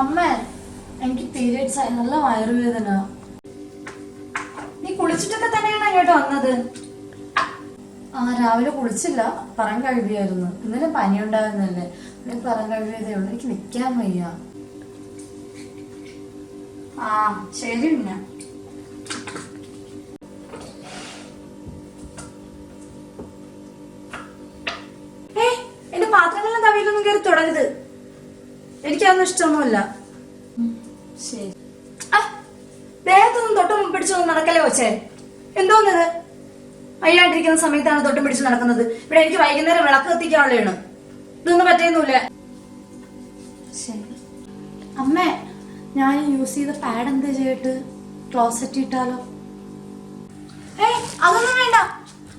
അമ്മ എനിക്ക് പീരിയഡ്സ് ആയി നല്ല വയറുവേദന. നീ കുളിച്ചിട്ടൊക്കെ തന്നെയാണ് അങ്ങോട്ട് വന്നത്? ആ രാവിലെ കുളിച്ചില്ല. പറം കഴുകിയായിരുന്നു ഇന്നലെ പനി ഉണ്ടായിരുന്നല്ലേ പിന്നെ പറം കഴുകിയതേ ഉള്ളൂ എനിക്ക് നിൽക്കാൻ വയ്യ. ആ ശരി പിന്നെ. ഏ എന്റെ പാത്രങ്ങളും തവിയിലൊന്നും കയറി തുടരുത്. എനിക്കതൊന്നും ഇഷ്ടമൊന്നുമല്ല. ശരി. ദേഹത്തൊന്നും തൊട്ടും പിടിച്ചൊന്നും നടക്കല്ലേ കൊച്ചേ? എന്തോന്നത്? വയ്യാണ്ടിരിക്കുന്ന സമയത്താണ് തൊട്ടും പിടിച്ച് നടക്കുന്നത്. ഇവിടെ എനിക്ക് വൈകുന്നേരം വിളക്ക് കത്തിക്കാനുള്ളതാണ് ഇതൊന്നും പറ്റുന്നില്ല അമ്മേ ഞാൻ യൂസ് ചെയ്ത പാഡ് എന്ത് ചെയ്തിട്ട്? ക്ലോസറ്റ് ഇട്ടാലോ? ഏയ് അതൊന്നും വേണ്ട.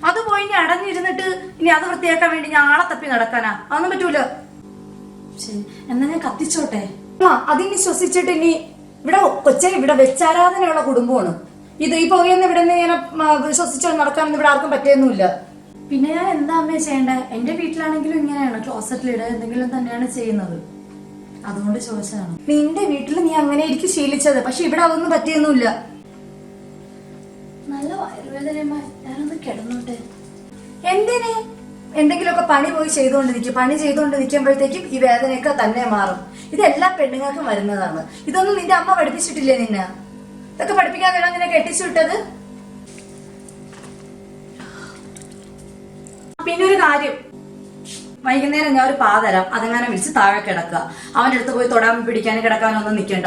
അത് പോയി ഇനി അടഞ്ഞിരുന്നിട്ട് ഇനി അത് വൃത്തിയാക്കാൻ വേണ്ടി ഞാൻ ആളെ തപ്പി നടക്കാനാ. അതൊന്നും പറ്റൂല. ശരി. എന്നാ ഞാൻ കത്തിച്ചോട്ടെ? ആ അതിനി ശ്വസിച്ചിട്ട് ഇനി ഇവിടെ കൊച്ചെ ഇവിടെ വെച്ചാരാധനയുള്ള കുടുംബമാണ്. ഇത് ഈ പുകയൊന്നും ഇവിടെ നിന്ന് ഇങ്ങനെ ആ, ശ്വസിച്ചോണ്ട് നടക്കാനൊന്നും ഇവിടെ ആർക്കും പറ്റിയൊന്നുമില്ല. പിന്നെ ഞാൻ എന്താ അമ്മേ ചെയ്യേണ്ടത് എന്റെ വീട്ടിലാണെങ്കിലും ഇങ്ങനെയാണ് ക്ലോസറ്റിൽ ഇടുക എന്തെങ്കിലും തന്നെയാണ് ചെയ്യുന്നത്. അതുകൊണ്ട് ചോദിച്ചതാണ്. നിന്റെ വീട്ടിൽ നീ അങ്ങനെ ആയിരിക്കും ശീലിച്ചത് പക്ഷെ ഇവിടെ അതൊന്നും പറ്റിയൊന്നുമില്ല. നല്ല വയറുവേദന. ഞാനൊന്ന് കിടന്നോട്ടെ. എന്തിന്? എന്തെങ്കിലുമൊക്കെ പണി പോയി ചെയ്തുകൊണ്ടിരിക്കും പണി ചെയ്തുകൊണ്ട് നിൽക്കുമ്പോഴത്തേക്കും ഈ വേദനയൊക്കെ തന്നെ മാറും. ഇതെല്ലാം പെണ്ണുങ്ങൾക്കും വരുന്നതാണ്. ഇതൊന്നും നിന്റെ അമ്മ പഠിപ്പിച്ചിട്ടില്ലേ നിന്നെ? ഇതൊക്കെ പഠിപ്പിക്കാൻ വേണം നിന്നെ കെട്ടിച്ചു വിട്ടത്? പിന്നെ ഒരു കാര്യം. വൈകുന്നേരം ഞാൻ ഒരു പാ തരാം. അതങ്ങനെ വിളിച്ച് താഴെ കിടക്കുക. അവന്റെ അടുത്ത് പോയി തൊടാൻ പിടിക്കാനും കിടക്കാനൊന്നും നിൽക്കണ്ട.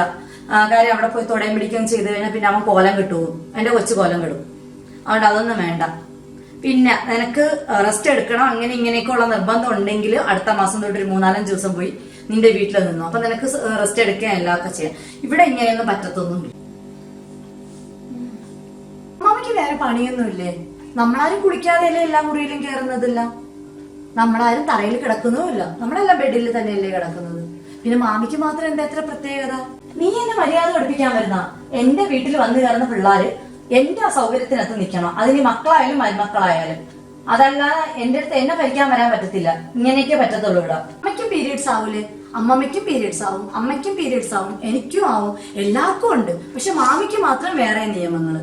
കാര്യം അവിടെ പോയി തൊടയും പിടിക്കുകയും ചെയ്ത് കഴിഞ്ഞാൽ പിന്നെ അവൻ കോലം കിട്ടുമോ എന്റെ കൊച്ചു കോലം കിടും. അതുകൊണ്ട് അതൊന്നും വേണ്ട. പിന്നെ നിനക്ക് റെസ്റ്റ് എടുക്കണം. അങ്ങനെ ഇങ്ങനെയൊക്കെ ഉള്ള നിർബന്ധം ഉണ്ടെങ്കിൽ അടുത്ത മാസം തൊട്ട് ഒരു മൂന്നാലഞ്ച് ദിവസം പോയി നിന്റെ വീട്ടിൽ നിന്നു. അപ്പൊ നിനക്ക് റെസ്റ്റ് എടുക്കാൻ എല്ലാവർക്കും ചെയ്യാം ഇവിടെ ഇങ്ങനെയൊന്നും പറ്റത്തൊന്നുമില്ല മാമയ്ക്ക് വേറെ പണിയൊന്നുമില്ലേ നമ്മളാരും കുളിക്കാതെയല്ലേ എല്ലാ മുറിയിലും കയറുന്നതില്ല നമ്മളാരും തറയിൽ കിടക്കുന്നുമില്ല. നമ്മളെല്ലാം ബെഡിൽ തന്നെയല്ലേ കിടക്കുന്നത്. പിന്നെ മാമിക്ക് മാത്രം എന്താ എത്ര പ്രത്യേകത? നീ എന്നെ മര്യാദ പഠിപ്പിക്കാൻ വരുന്ന? എന്റെ വീട്ടിൽ വന്നു കയറുന്ന പിള്ളേര് എന്റെ സൗകര്യത്തിനകത്ത് നിൽക്കണം. അതിന് മക്കളായാലും മരുമക്കളായാലും. അതല്ലാതെ എന്റെ അടുത്ത് എന്നെ ഭരിക്കാൻ വരാൻ പറ്റത്തില്ല. ഇങ്ങനെയൊക്കെ പറ്റത്തുള്ളൂ ഇവിടെ. അമ്മയ്ക്കും പീരീഡ്സ് ആവൂലേ? അമ്മമ്മയ്ക്കും പീരീഡ്സ് ആവും. അമ്മയ്ക്കും പീരീഡ്സ് ആവും. എനിക്കും ആവും. എല്ലാവർക്കും ഉണ്ട്. പക്ഷെ മാമിക്ക് മാത്രം വേറെ നിയമങ്ങൾ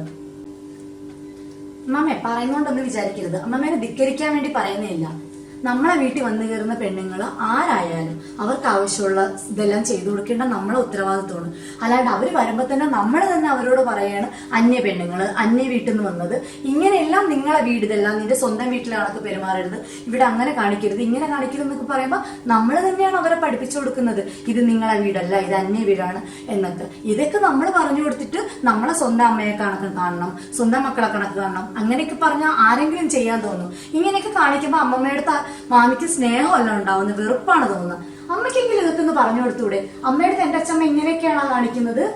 അമ്മമ്മേ പറയുന്നോണ്ടൊന്നും വിചാരിക്കരുത്. അമ്മമ്മേനെ ധിക്കരിക്കാൻ വേണ്ടി പറയുന്നേയില്ല നമ്മളെ വീട്ടിൽ വന്നു കയറുന്ന പെണ്ണുങ്ങൾ ആരായാലും അവർക്ക് ആവശ്യമുള്ള ഇതെല്ലാം ചെയ്തു കൊടുക്കേണ്ട നമ്മളെ ഉത്തരവാദിത്വമാണ്. അല്ലാണ്ട് അവർ വരുമ്പോൾ തന്നെ നമ്മൾ തന്നെ അവരോട് പറയാണ് അന്യ പെണ്ണുങ്ങൾ അന്യ വീട്ടിൽ നിന്ന് വന്നത്. ഇങ്ങനെയെല്ലാം നിങ്ങളെ വീട് ഇതെല്ലാം നിന്റെ സ്വന്തം വീട്ടിലാണൊക്കെ പെരുമാറരുത് ഇവിടെ അങ്ങനെ കാണിക്കരുത് ഇങ്ങനെ കാണിക്കരുത് എന്നൊക്കെ പറയുമ്പോൾ നമ്മൾ തന്നെയാണ് അവരെ പഠിപ്പിച്ചു കൊടുക്കുന്നത്. ഇത് നിങ്ങളെ വീടല്ല ഇത് അന്യ വീടാണ് എന്നൊക്കെ. ഇതൊക്കെ നമ്മൾ പറഞ്ഞു കൊടുത്തിട്ട് നമ്മളെ സ്വന്തം അമ്മയെ കണക്ക് കാണണം സ്വന്തം മക്കളെ കണക്ക് കാണണം. അങ്ങനെയൊക്കെ പറഞ്ഞാൽ ആരെങ്കിലും ചെയ്യാൻ തോന്നും. ഇങ്ങനെയൊക്കെ കാണിക്കുമ്പോൾ അമ്മമ്മയുടെ മാമിക്ക് സ്നേഹമല്ല ഉണ്ടാവുന്നത് വെറുപ്പാണ് തോന്നുന്നത്. അമ്മയ്ക്കെങ്കിലും ഇതൊക്കെ ഒന്ന് പറഞ്ഞു കൊടുത്തൂടെ? അമ്മയുടെ എന്റെ അച്ഛമ്മ ഇങ്ങനെയൊക്കെയാണോ കാണിക്കുന്നത്?